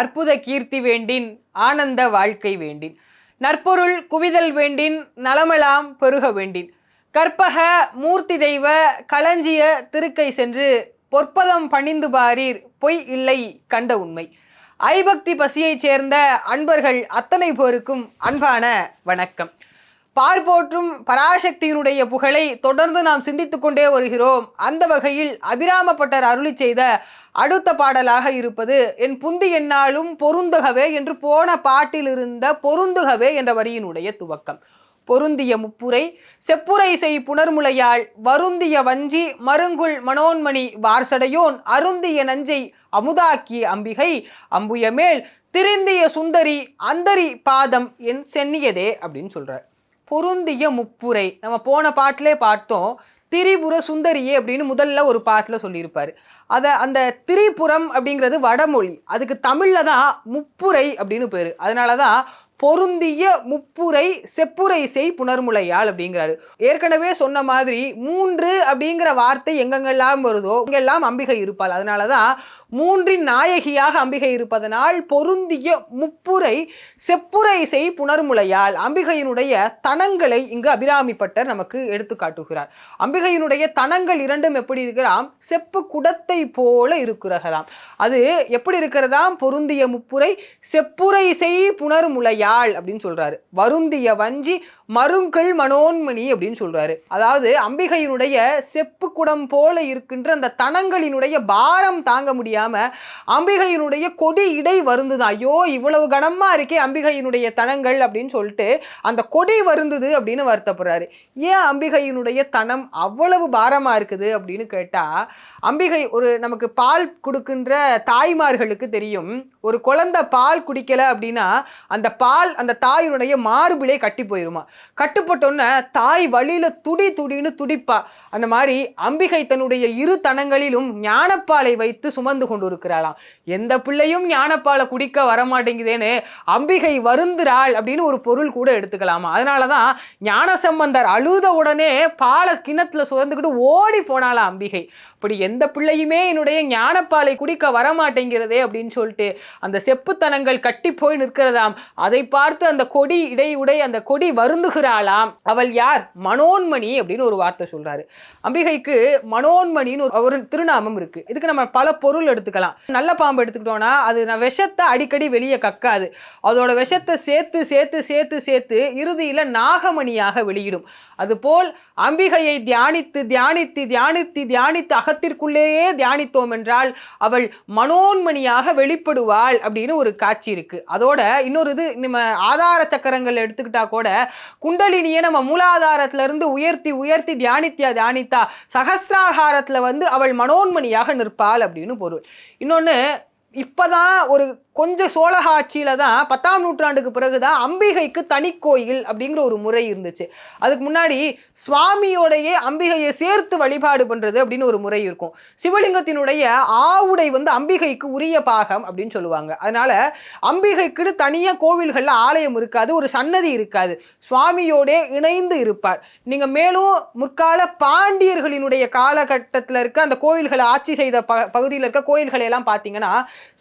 அற்புத கீர்த்தி வேண்டின் ஆனந்த வாழ்க்கை வேண்டின். நற்பொருள் குவிதல் வேண்டின் நலமெலாம் பெருக வேண்டின். கற்பக மூர்த்தி தெய்வ களஞ்சிய திருக்கை சென்று பொற்பதம் பணிந்து பாரீர் பொய் இல்லை கண்ட உண்மை. ஐபக்தி பசியைச் சேர்ந்த அன்பர்கள் அத்தனை போருக்கும் அன்பான வணக்கம். பார்போற்றும் பராசக்தியினுடைய புகழை தொடர்ந்து நாம் சிந்தித்து கொண்டே வருகிறோம். அந்த வகையில் அபிராமப்பட்டர் அருளி செய்த அடுத்த பாடலாக இருப்பது என் புந்தி என்னாலும் பொருந்துகவே என்று போன பாட்டில் இருந்த பொருந்துகவே என்ற வரியினுடைய துவக்கம். பொருந்திய முப்புரை செப்புரை செய் புனர்முலையாள் வருந்திய வஞ்சி மருங்குள் மனோன்மணி வார்சடையோன் அருந்திய நஞ்சை அமுதாக்கிய அம்பிகை அம்புயமேல் திருந்திய சுந்தரி அந்தரி பாதம் என் சென்னியதே அப்படின்னு சொல்கிறார் பொருந்திய முப்புரை. நம்ம போன பாட்டிலே பார்த்தோம். திரிபுர சுந்தரியே அப்படின்னு முதல்ல ஒரு பாட்டில் சொல்லியிருப்பார். அதை அந்த திரிபுரம் அப்படிங்கிறது வடமொழி. அதுக்கு தமிழில் தான் முப்புரை அப்படின்னு பேர். அதனால தான் பொருந்திய முப்புரை செப்புரை செய் புனர்முலையாள் அப்படிங்கிறாரு. ஏற்கனவே சொன்ன மாதிரி மூன்று அப்படிங்கிற வார்த்தை எங்கெங்கெல்லாம் வருதோ இங்கெல்லாம் அம்பிகை இருப்பாள். அதனால தான் மூன்றின் நாயகியாக அம்பிகை இருப்பதனால் பொருந்திய முப்புரை செப்புரை செய் புனர்முலையால் அம்பிகையினுடைய தனங்களை இங்கு அபிராமிப்பட்டர் நமக்கு எடுத்து காட்டுகிறார். அம்பிகையினுடைய தனங்கள் இரண்டும் எப்படி இருக்கிறாம் செப்பு குடத்தை போல இருக்கிறதாம். அது எப்படி இருக்கிறதாம்? பொருந்திய முப்புரை செப்புரை செய் புனர்முலையாள் அப்படின்னு சொல்றாரு. வருந்திய வஞ்சி மருங்கள் மனோன்மணி அப்படின்னு சொல்கிறாரு அதாவது அம்பிகையினுடைய செப்பு குடம் போல இருக்கின்ற அந்த தனங்களினுடைய பாரம் தாங்க முடியாமல் அம்பிகையினுடைய கொடி இடை வருந்துதான் ஐயோ இவ்வளவு கனமாக இருக்கே அம்பிகையினுடைய தனங்கள் அப்படின்னு சொல்லிட்டு அந்த கொடி வருந்துது அப்படின்னு வருத்தப்படுறாரு. ஏன் அம்பிகையினுடைய தனம் அவ்வளவு பாரமாக இருக்குது அப்படின்னு கேட்டால் அம்பிகை ஒரு நமக்கு பால் கொடுக்கின்ற தாய்மார்களுக்கு தெரியும். ஒரு குழந்தை பால் குடிக்கலை அப்படின்னா அந்த பால் அந்த தாயினுடைய மார்பிலே கட்டி போயிருமா. கட்டுப்பட்டோன்ன தாய் வழியில் துடி துடின்னு துடிப்பா. அந்த மாதிரி அம்பிகை தன்னுடைய இரு தனங்களிலும் ஞானப்பாலை வைத்து சுமந்து கொண்டு இருக்கிறாளாம் எந்த பிள்ளையும் ஞானப்பாலை குடிக்க வரமாட்டேங்குதேன்னு அம்பிகை வருந்துறாள் அப்படின்னு ஒரு பொருள் கூட எடுத்துக்கலாமா? அதனாலதான் ஞான ஞானசம்பந்தர் அழுத உடனே பாலை கிணத்துல சுரந்துக்கிட்டு ஓடி போனாலாம் அம்பிகை. அப்படி எந்த பிள்ளையுமே என்னுடைய ஞானப்பாலை குடிக்க வரமாட்டேங்கிறதே அப்படின்னு சொல்லிட்டு அந்த செப்புத்தனங்கள் கட்டி போய் நிற்கிறதாம். அதை பார்த்து அந்த கொடி இடை உடை அந்த கொடி வருந்துகிறாளாம். அவள் யார்? மனோன்மணி அப்படின்னு ஒரு வார்த்தை சொல்றாரு. அம்பிகைக்கு மனோன்மணின்னு ஒரு ஒரு திருநாமம் இருக்கு. இதுக்கு நம்ம பல பொருள் எடுத்துக்கலாம். நல்ல பாம்பு எடுத்துக்கிட்டோம்னா அது நான் விஷத்தை அடிக்கடி வெளியே கக்காது. அதோட விஷத்தை சேர்த்து சேர்த்து சேர்த்து சேர்த்து இறுதியில் நாகமணியாக வெளியிடும். அதுபோல் அம்பிகையை தியானித்து தியானித்து தியானித்து தியானித்து மனத்திற்குள்ளேயே தியானித்தோம் என்றால் அவள் மனோன்மணியாக வெளிப்படுவாள் அப்படின்னு ஒரு காட்சி இருக்கு. அதோட இன்னொரு இது நம்ம ஆதார சக்கரங்கள் எடுத்துக்கிட்டா கூட குண்டலினியை நம்ம மூலாதாரத்திலிருந்து உயர்த்தி உயர்த்தி தியானித்தியா தியானித்தா சகசிராகாரத்தில் வந்து அவள் மனோன்மணியாக நிற்பாள் அப்படின்னு பொருள். இன்னொன்று இப்போதான் ஒரு கொஞ்சம் சோழக ஆட்சியில் தான் பத்தாம் நூற்றாண்டுக்கு பிறகு தான் அம்பிகைக்கு தனி கோயில் அப்படிங்கிற ஒரு முறை இருந்துச்சு. அதுக்கு முன்னாடி சுவாமியோடையே அம்பிகையை சேர்த்து வழிபாடு பண்ணுறது அப்படின்னு ஒரு முறை இருக்கும். சிவலிங்கத்தினுடைய ஆவுடை வந்து அம்பிகைக்கு உரிய பாகம் அப்படின்னு சொல்லுவாங்க. அதனால் அம்பிகைக்குன்னு தனியாக கோவில்களில் ஆலயம் இருக்காது ஒரு சன்னதி இருக்காது. சுவாமியோடே இணைந்து இருப்பார். நீங்கள் மேலும் முற்கால பாண்டியர்களினுடைய காலகட்டத்தில் இருக்க அந்த கோவில்களை ஆட்சி செய்த ப பகுதியில் இருக்க கோயில்களை எல்லாம் பார்த்தீங்கன்னா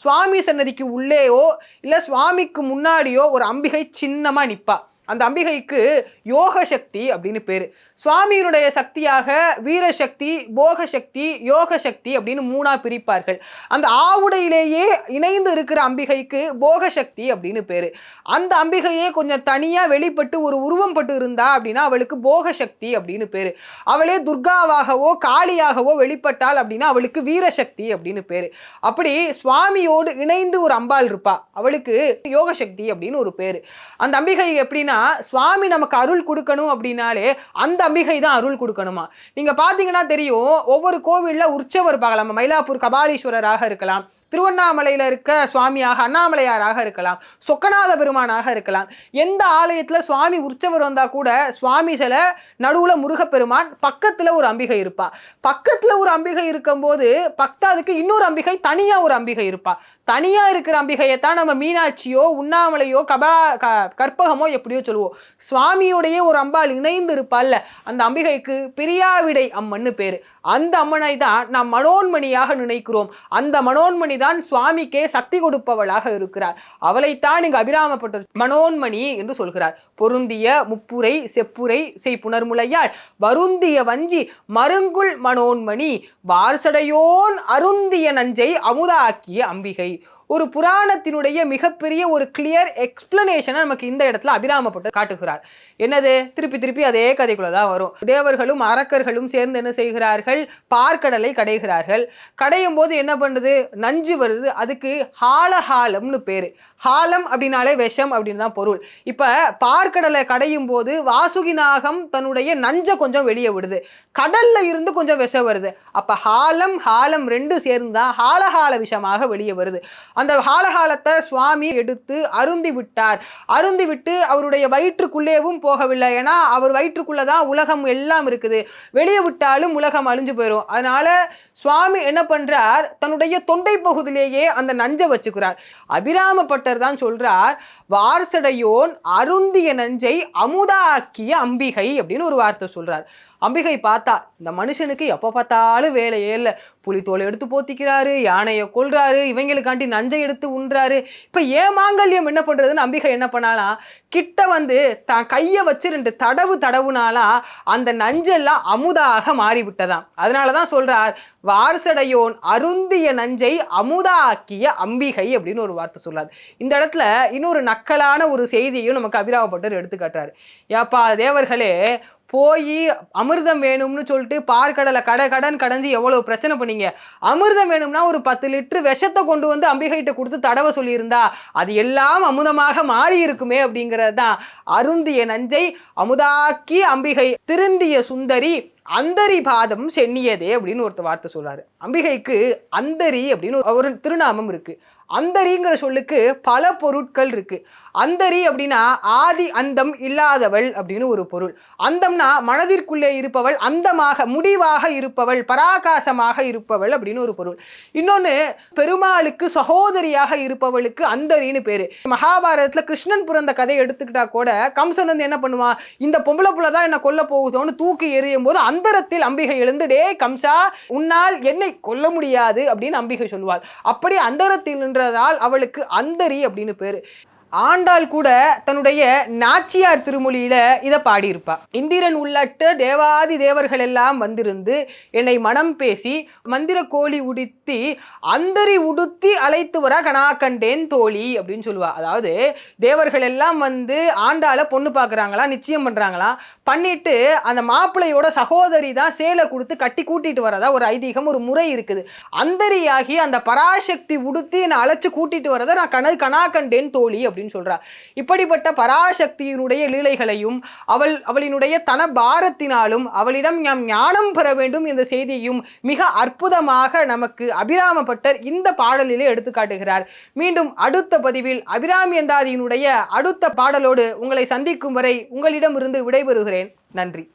சுவாமி சன்னதிக்கு உள்ள உள்ளேயோ இல்லை சுவாமிக்கு முன்னாடியோ ஒரு அம்பிகை சின்னமாக நிற்பா அந்த அம்பிகைக்கு யோக சக்தி அப்படின்னு பேர். சுவாமியினுடைய சக்தியாக வீரசக்தி போக சக்தி யோக சக்தி அப்படின்னு மூணாக பிரிப்பார்கள். அந்த ஆவுடையிலேயே இணைந்து இருக்கிற அம்பிகைக்கு போக சக்தி அப்படின்னு பேர். அந்த அம்பிகையே கொஞ்சம் தனியாக வெளிப்பட்டு ஒரு உருவம் பட்டு இருந்தா அப்படின்னா அவளுக்கு போக சக்தி அப்படின்னு பேர். அவளே துர்காவாகவோ காளியாகவோ வெளிப்பட்டாள் அப்படின்னா அவளுக்கு வீரசக்தி அப்படின்னு பேர். அப்படி சுவாமியோடு இணைந்து ஒரு அம்பாள் இருப்பா. அவளுக்கு யோக சக்தி அப்படின்னு ஒரு பேர். அந்த அம்பிகை எப்படின்னா சுவாமி நமக்கு அருள் கொடுக்கணும் அப்படின்னாலே அந்த அம்பிகை தான் அருள் கொடுக்கணுமா? நீங்க பார்த்தீங்கன்னா தெரியும் ஒவ்வொரு கோவில்ல உற்சவர் பார்க்கலாம் மயிலாப்பூர் கபாலீஸ்வரராக இருக்கலாம். திருவண்ணாமலையில் இருக்க சுவாமியாக அண்ணாமலையாராக இருக்கலாம் சொக்கநாத பெருமானாக இருக்கலாம். எந்த ஆலயத்தில் சுவாமி உற்சவர் வந்தால் கூட சுவாமி சில நடுவில் முருகப்பெருமான் பக்கத்தில் ஒரு அம்பிகை இருப்பா. பக்கத்தில் ஒரு அம்பிகை இருக்கும்போது பக்தாதுக்கு இன்னொரு அம்பிகை தனியாக ஒரு அம்பிகை இருப்பா. தனியாக இருக்கிற அம்பிகையை தான் நம்ம மீனாட்சியோ உண்ணாமலையோ கபா க கற்பகமோ எப்படியோ சொல்லுவோம். சுவாமியோடையே ஒரு அம்பாள் இணைந்து இருப்பாள்ல அந்த அம்பிகைக்கு பிரியாவிடை அம்மன்னு பேர். அந்த அம்மனை தான் நாம் மனோன்மணியாக நினைக்கிறோம். அந்த மனோன்மணி தான் சுவாமிக்கே சக்தி கொடுப்பவளாக இருக்கிறார். அவளைத்தான் இங்கு அபிராமப்பட்ட மனோன்மணி என்று சொல்கிறார். பொருந்திய முப்புரை செப்புரை செய் புனர்முலையால் வருந்திய வஞ்சி மருங்குள் மனோன்மணி வார்சடையோன் அருந்திய நஞ்சை அமுதாக்கிய அம்பிகை. ஒரு புராணத்தினுடைய மிகப்பெரிய ஒரு கிளியர் எக்ஸ்பிளனேஷனை நமக்கு இந்த இடத்துல அபிராமப்பட்டு காட்டுகிறார். என்னது? திருப்பி திருப்பி அதே கதைக்குள்ள தான் வரும். தேவர்களும் அரக்கர்களும் சேர்ந்து என்ன செய்கிறார்கள்? பார்க்கடலை கடைகிறார்கள். கடையும் போது என்ன பண்ணுது? நஞ்சு வருது. அதுக்கு ஹாலஹாலம்னு பேர். ஹாலம் அப்படின்னாலே விஷம் அப்படின்னு தான் பொருள். இப்போ பார்க்கடலை கடையும் போது வாசுகி நாகம் தன்னுடைய நஞ்சை கொஞ்சம் வெளியே விடுது. கடல்ல இருந்து கொஞ்சம் விஷம் வருது. அப்போ ஹாலம் ஹாலம் ரெண்டு சேர்ந்து தான் ஹாலஹால விஷமாக வெளியே வருது. அந்த ஹாலகாலத்தை சுவாமி எடுத்து அருந்தி விட்டார். அருந்தி விட்டு அவருடைய வயிற்றுக்குள்ளேவும் போகவில்லை. ஏன்னா அவர் வயிற்றுக்குள்ளே தான் உலகம் எல்லாம் இருக்குது. வெளியே விட்டாலும் உலகம் அழிஞ்சு போயிடும் அதனால சுவாமி என்ன பண்றார்? தன்னுடைய தொண்டை பகுதியிலேயே அந்த நஞ்சை வச்சுக்கிறார். அபிராமப்பட்டர் தான் சொல்றார் வார்சடையோன் அருந்திய நஞ்சை அமுதாக்கிய அம்பிகை அப்படின்னு ஒரு வார்த்தை சொல்கிறார் அம்பிகை பார்த்தா இந்த மனுஷனுக்கு எப்போ பார்த்தாலும் வேலையே இல்லை. புலித்தோலை எடுத்து போத்திக்கிறாரு யானையை கொள்றாரு இவங்களுக்காண்டி நஞ்சை எடுத்து உண்றாரு. இப்போ ஏன் மாங்கல்யம் என்ன பண்ணுறதுன்னு அம்பிகை என்ன பண்ணாலாம் கிட்ட வந்து தான் கையை வச்சு ரெண்டு தடவு தடவுனாலாம் அந்த நஞ்செல்லாம் அமுதாக மாறிவிட்டதாம். அதனால தான் சொல்கிறார் வாரசடையோன் அருந்திய நஞ்சை அமுதாக்கிய அம்பிகை அப்படின்னு ஒரு வார்த்தை சொல்றார். இந்த இடத்துல இன்னொரு நக்கலான ஒரு செய்தியும் நமக்கு அபிராமப்பட்டர் எடுத்துக்காட்டுறாரு ஏப்பா தேவர்களே போய் அமிர்தம் வேணும்னு சொல்லிட்டு பார்க்கடலை கடை கடன் கடைஞ்சி எவ்வளோ பிரச்சனை பண்ணீங்க. அமிர்தம் வேணும்னா ஒரு பத்து லிட்டரு விஷத்தை கொண்டு வந்து அம்பிகைகிட்ட கொடுத்து தடவை சொல்லியிருந்தா அது எல்லாம் அமுதமாக மாறி இருக்குமே அப்படிங்கிறது தான். அருந்திய நஞ்சை அமுதாக்கி அம்பிகை திருந்திய சுந்தரி அந்தரி பாதம் சென்னியதே அப்படின்னு ஒருத்த வார்த்தை சொல்கிறாரு அம்பிகைக்கு அந்தரி அப்படின்னு ஒரு திருநாமம் இருக்குது அந்தரிங்கிற சொல்லுக்கு பல பொருட்கள் இருக்குது அந்தரி அப்படின்னா ஆதி அந்தம் இல்லாதவள் அப்படின்னு ஒரு பொருள். அந்தம்னா மனதிற்குள்ளே இருப்பவள் அந்தமாக முடிவாக இருப்பவள் பராகாசமாக இருப்பவள் அப்படின்னு ஒரு பொருள். இன்னொன்று பெருமாளுக்கு சகோதரியாக இருப்பவளுக்கு அந்தரின்னு பேர். மகாபாரதத்தில் கிருஷ்ணன் பிறந்த கதையை எடுத்துக்கிட்டா கூட கம்சன் வந்து என்ன பண்ணுவான் இந்த பொம்பளை புள்ள தான் என்னை கொல்ல போகுதோன்னு தூக்கி எறியும் போது அந்தரத்தில் அம்பிகை எழுந்து டே கம்சா உன்னால் என்னை கொல்ல முடியாது அப்படின்னு அம்பிகை சொல்லுவாள். அப்படி அந்தரத்தில் நின்றதால் அவளுக்கு அந்தரி அப்படின்னு பேர். ஆண்டாள் கூட தன்னுடைய நாச்சியார் திருமொழியில இதை பாடியிருப்பா. இந்திரன் உள்ளட்டு தேவாதி தேவர்கள் எல்லாம் வந்திருந்து என்னை மனம் பேசி மந்திர கோழி உடுத்தி அந்தரி உடுத்தி அழைத்து வர கனா கண்டேன் தோழி அப்படின்னு சொல்லுவா. அதாவது தேவர்கள் எல்லாம் வந்து ஆண்டாளை பொண்ணு பார்க்குறாங்களா நிச்சயம் பண்ணுறாங்களாம் பண்ணிட்டு அந்த மாப்பிள்ளையோட சகோதரி தான் சேலை கொடுத்து கட்டி கூட்டிட்டு வரதா ஒரு ஐதீகம் ஒரு முறை இருக்குது. அந்தரியாகி அந்த பராசக்தி உடுத்தி என்னை அழைச்சி கூட்டிட்டு வரதை நான் கனவு கனா கண்டேன் தோழி அப்படின்னு சொல்றா. இப்படிப்பட்ட பராசக்தியினுடைய லீலைகளையும் அவள் அவளினுடைய தன பாரத்தினாலும் அவளிடம் நாம் ஞானம் பெற வேண்டும் என்ற செய்தியையும் மிக அற்புதமாக நமக்கு அபிராமப்பட்டர் இந்த பாடலிலே எடுத்து காட்டுகிறார். மீண்டும் அடுத்த பதிவில் அபிராமி எந்தாதியினுடைய அடுத்த பாடலோடு உங்களை சந்திக்கும் வரை உங்களிடமிருந்து விடைபெறுகிறேன். நன்றி.